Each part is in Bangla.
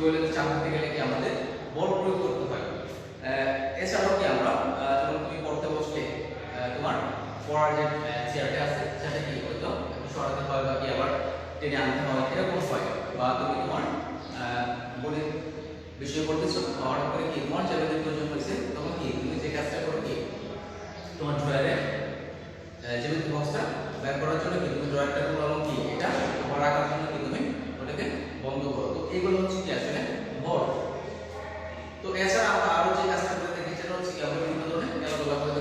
টিউবওয়েলের চাপ হতে গেলে কি আমাদের বল প্রয়োগ করতে হয়? এছাড়াও কি আমরা যখন তুমি পড়তে বসলে তোমার পড়ার যে চেয়ারটা আছে, সেটা কি হয়তো সরাতে হয় বা কি আবার টেনে আনতে হয়? এরকম হয়। বা তুমি তোমার বলে বিষয় পড়তেছো হওয়ার পরে কি তোমার চ্যালেঞ্জের প্রয়োজন হয়েছে, তখন কি তুমি যে কাজটা করো কি, তোমার ড্রয়ারে জ্যামিতি বক্সটা ব্যাক করার জন্য কিন্তু তুমি ড্রয়ারটা করলাম কি, এটা রাখার জন্য বন্ধ করো। তো এগুলো হচ্ছে কি আসলে ভর তো এছাড়া আমরা আরও যে কাজটা করে থাকি, সেটা হচ্ছে কি, আমরা বিভিন্ন ধরনের খেলাধুলা করে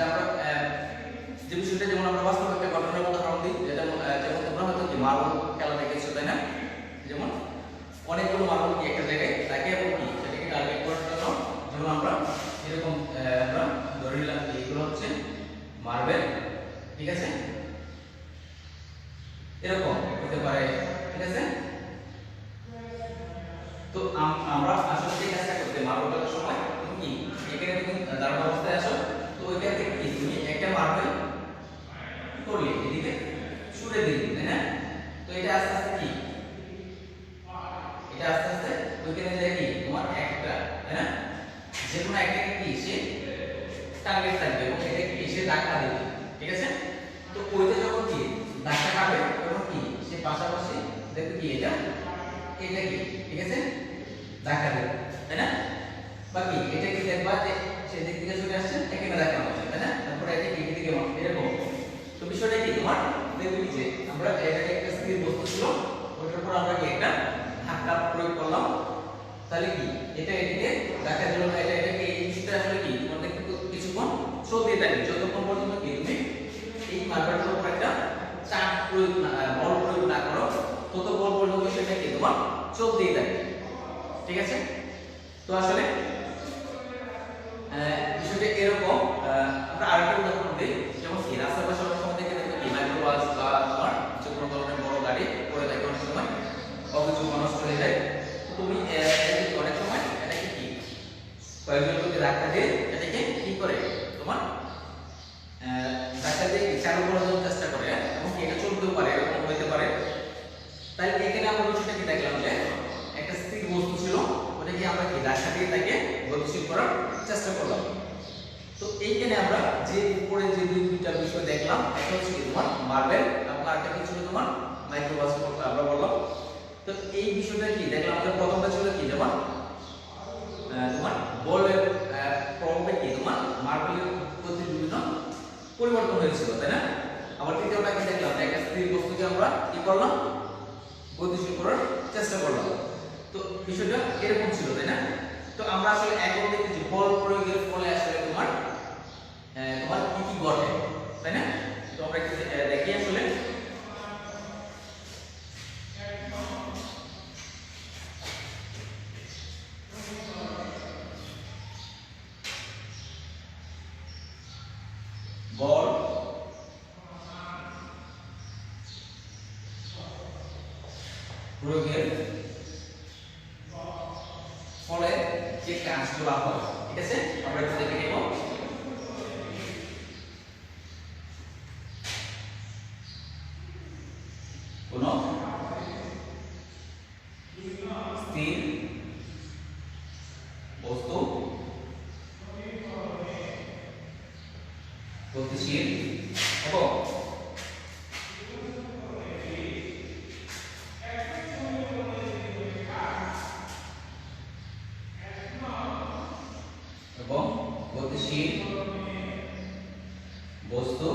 guitarra যে কোনো একটা কি সে টার্গেট থাকবে এবং সেটাকে কি সে ধাক্কা দেবে, ঠিক আছে? তো ওইটা যখন কি ধাক্কা খাবে, তখন কি? সে পাশাপাশি দেখবে কি এটা? এটা কি? ঠিক আছে? ধাক্কা দেবে, তাই না? বাকি এটা কি দেখবা যে দিক থেকে চলে আসছে এখানে ধাক্কা হচ্ছে তাই না? তারপরে এটা কি দিকে এরকম। তো বিষয়টা কি তোমার? দেখবি যে আমরা এটা একটা স্থির বস্তু ছিল ওটার উপর আমরা কি একটা ধাক্কা প্রয়োগ করলাম তাহলে কি? এটা এদিকে দেখা গেল এটা এটাকে এই জিনিসটা আসলে কি? তোমাকে কিছুক্ষণ চলতে থাকে। যতক্ষণ পর্যন্ত কি তুমি এই মার্কারটার উপর একটা চাপ প্রয়োগ না বল প্রয়োগ না করো তত ততক্ষণ পর্যন্ত সেটা কি তোমার চলতেই থাকে। ঠিক আছে? তো আসলে বিষয়টা এরকম আমরা আরেকটা উদাহরণ দিই। যেমন কি, রাস্তার পাশে অনেক সময় দেখে থাকবে মাইক্রোবাস বা তোমার যে কোনো ধরনের বড় গাড়ি পরে থাকে অনেক সময় অবৈধ নষ্ট হয়ে যায়। তুমি অনেক সময় এটাকে কি? কয়েকজন রাখা দিয়ে এটাকে কি করে? তোমার ডাক্তার দিয়ে চালু করার জন্য চেষ্টা করে, এবং এটা চলতেও পারে, এরকম হইতে পারে। তাহলে এখানে আমরা বিষয়টা কি দেখলাম যে, একটা স্থির বস্তু ছিল ওটাকে আমরা কি রাখা দিয়ে তাকে গতিশীল করার চেষ্টা করলাম? তো এইখানে আমরা যে উপরে যে দুই দুইটা বিষয় দেখলাম, একটা হচ্ছে তোমার মার্বেল আপনার একটা কি তোমার মাইক্রোবাস তো এই বিষয়টা কি? দেখলাম আমাদের প্রথমটা ছিল কি? যেমন তোমার বলের প্রভাবে কি? তোমার মার্বেলের প্রতি বিভিন্ন পরিবর্তন হয়েছিল, তাই না? আবার তৃতীয়টা কি দেখলাম? একটা স্থির বস্তুকে আমরা কি করলাম? গতিশীল করার চেষ্টা করলাম। তো বিষয়টা এরকম ছিল, তাই না? তো আমরা আসলে এখন দেখতেছি বল প্রয়োগের ফলে আসলে তোমার তোমার কি কি ঘটে, তাই না? তো আমরা দেখি আসলে বল প্রয়োগের ফলে যে কাজগুলো হয় ঠিক আছে? আমরা দেখে নেব কোন স্থির বস্তু গতিশীল এবং এবং গতিশীল বস্তু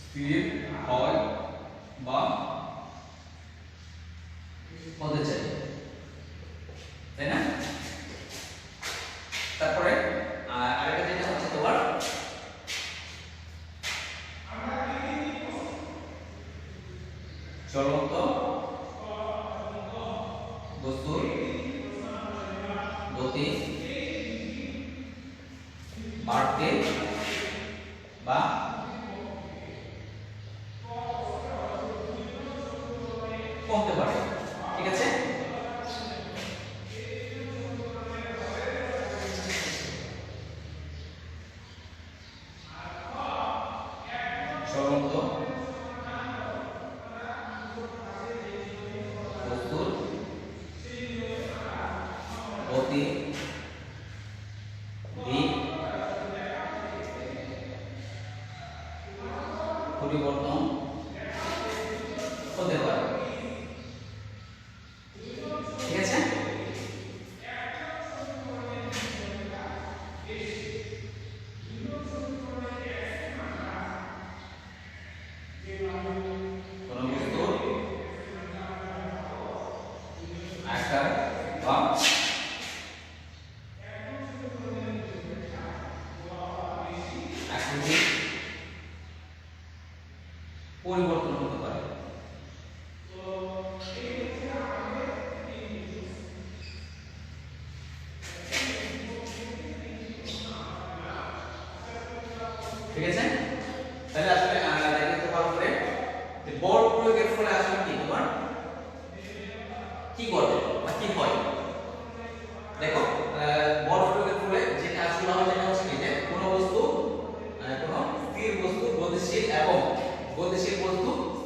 স্থির হয় বা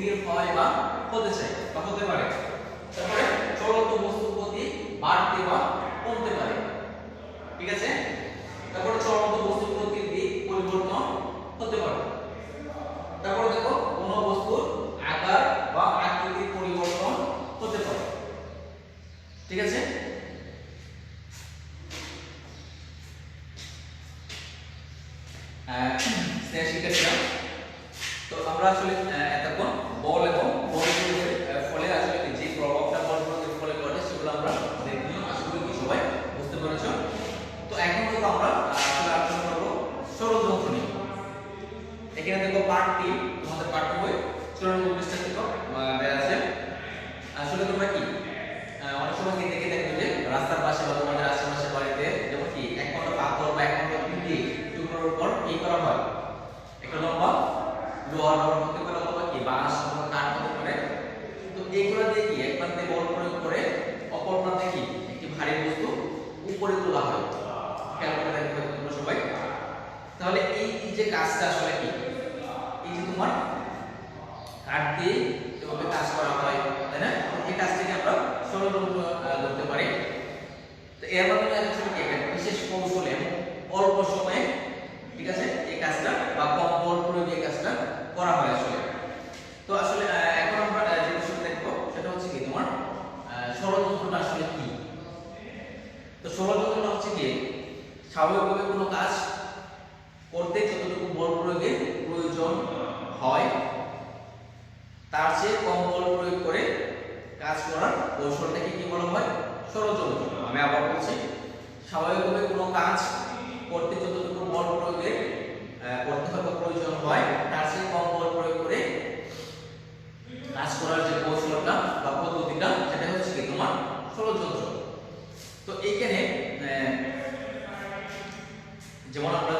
স্থির হয় বা হতে চায় বা হতে পারে। তারপরে চলন্ত বস্তুর গতি বাড়তে বা কমতে পারে। ঠিক আছে? তারপরে চলন্ত বস্তুর গতির দিক পরিবর্তন হতে পারে। তারপর দেখো, কোন বস্তুর আকার বা আকৃতির পরিবর্তন হতে পারে। ঠিক আছে? শিক্ষার্থীরা তো আমরা আসলে এখানে দেখো পার্ট টি তোমাদের পাঠ্য বই চুরানব্বই পৃষ্ঠা দেখো দেওয়া আছে আসলে তোমরা কি? অনেক সময় কি দেখে থাকো যে রাস্তার পাশে বা তোমাদের আশেপাশে বাড়িতে যেমন কি এক ঘণ্টা পাথর বা এক ঘণ্টা ভিত্তি টুকরোর উপর কি করা হয়? একটা লম্বা লোহার রড হতে পারে অথবা কি, বাঁশ বা কাঠ হতে পারে। তো এইগুলো দিয়ে কি এক প্রান্তে বল প্রয়োগ করে অপর প্রান্তে কি? একটি ভারী বস্তু উপরে তোলা হয়। খেয়াল করে দেখো তোমরা সবাই। তাহলে এই যে কাজটা আসলে কি? তোমার কাঠ দিয়ে এভাবে কাজ করা হয়, তাই না? এই কাজটিকে আমরা ষড়যন্ত্র ধরতে পারি। তো এর মাধ্যমে বিশেষ কৌশলে এইখানে যেমন আমরা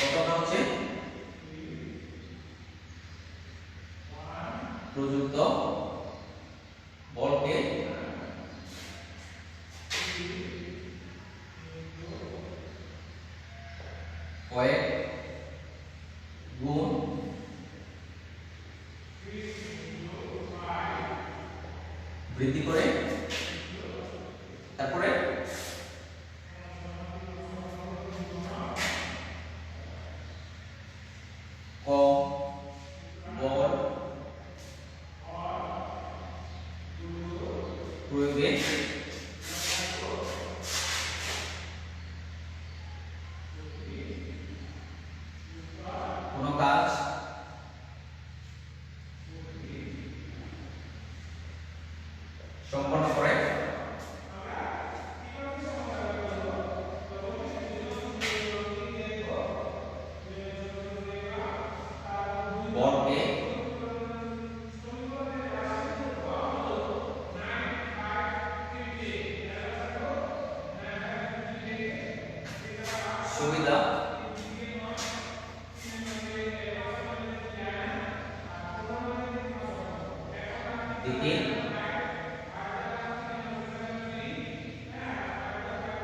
কতটা হচ্ছে? প্রযুক্ত সম্পন্ন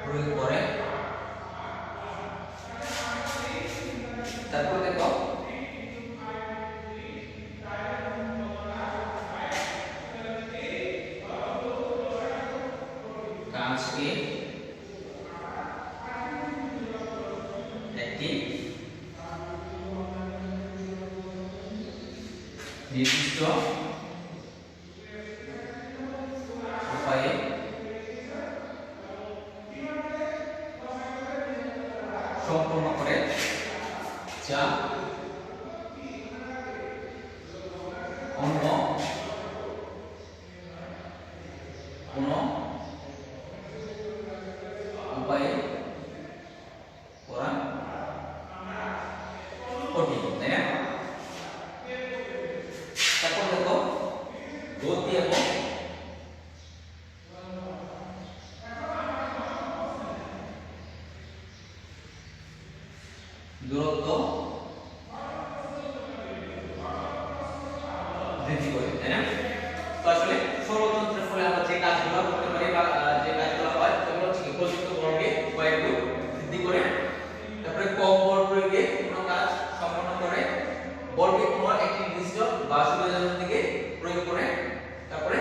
প্রয়োগ করে তারপরে প্রয়োগ করে তারপরে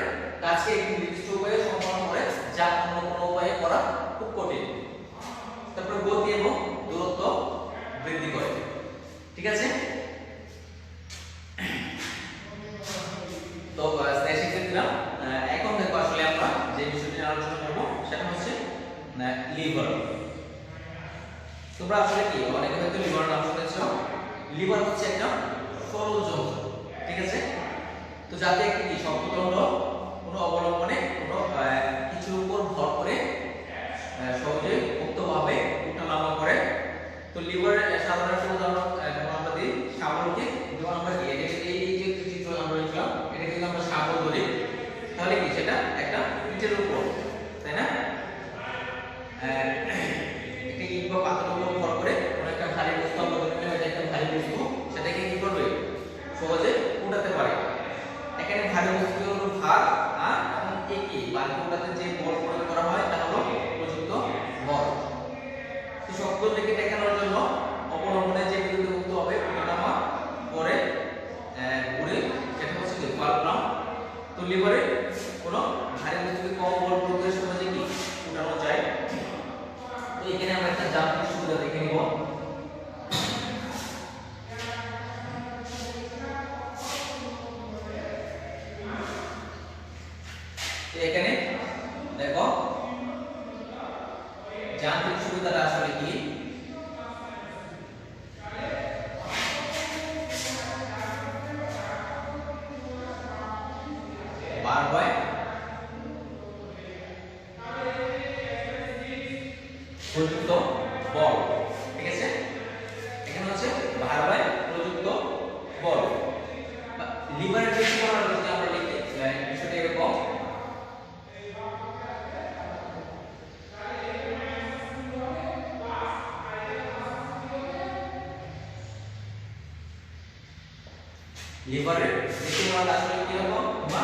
একটি করে কোনো উপায়ে করা খুব কঠিন। তারপরে গতি এবং দূরত্ব বৃদ্ধি করে। ঠিক আছে? সহজে উঠাতে পারে। এখানে ভারী বস্তু হলো ভার আর এখন একে বালু উঠাতে যে বল প্রয়োগ করা হয়, তা হলো প্রযুক্ত বল। সকলকে দেখানোর জন্য অবলম্বনে যে বিন্দুভুক্ত হবে ওঠানামা পরে ঘুরে সেটা হচ্ছে কি পালগ্রাম তো লিভারে কোনো ভারী বস্তুকে কম বল প্রয়োগের সহজে কি উঠানো যায়? তো এখানে আমরা একটা জাম্প সুবিধা দেখে নিব। লিভারের দ্বিতীয় ওয়ার্ড আসলে কি রকম না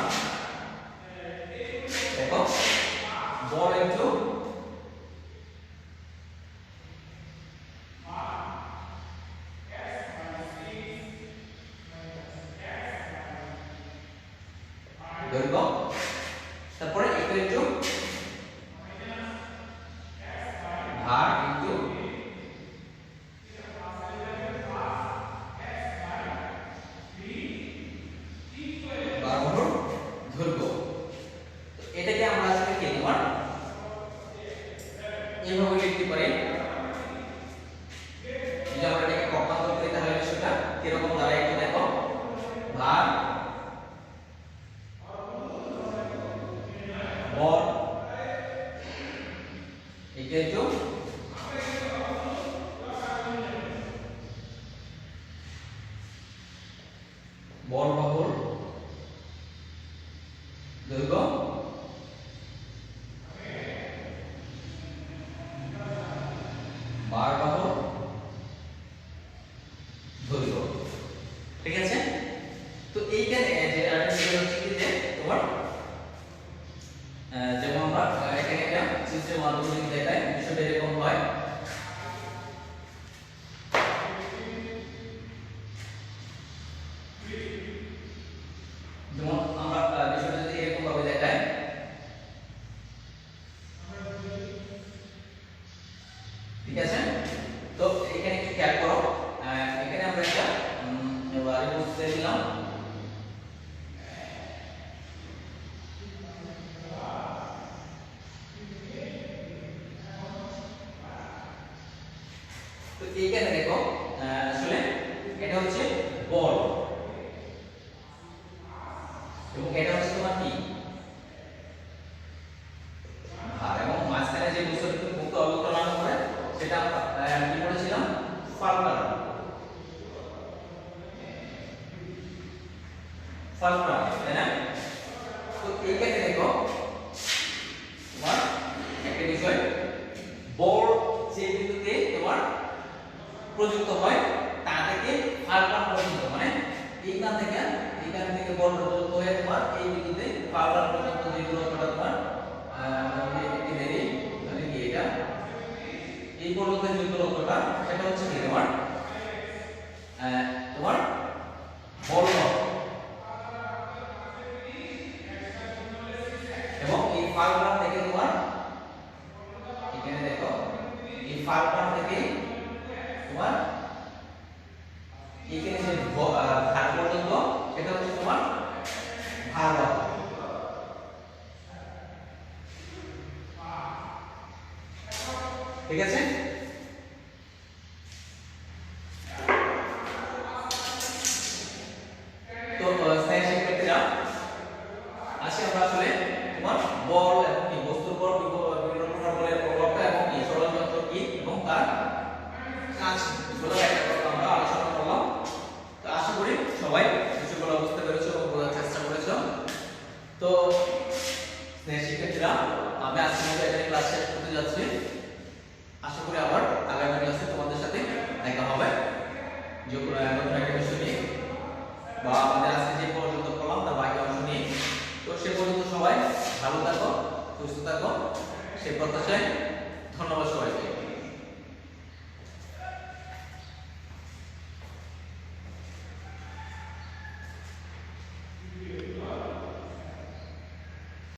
যে আরেকটা সুবিধা যেমন আমরা এখানে একটা সিস্টেম মাধ্যমে দেখায় বিষয়টা এরকম হয়।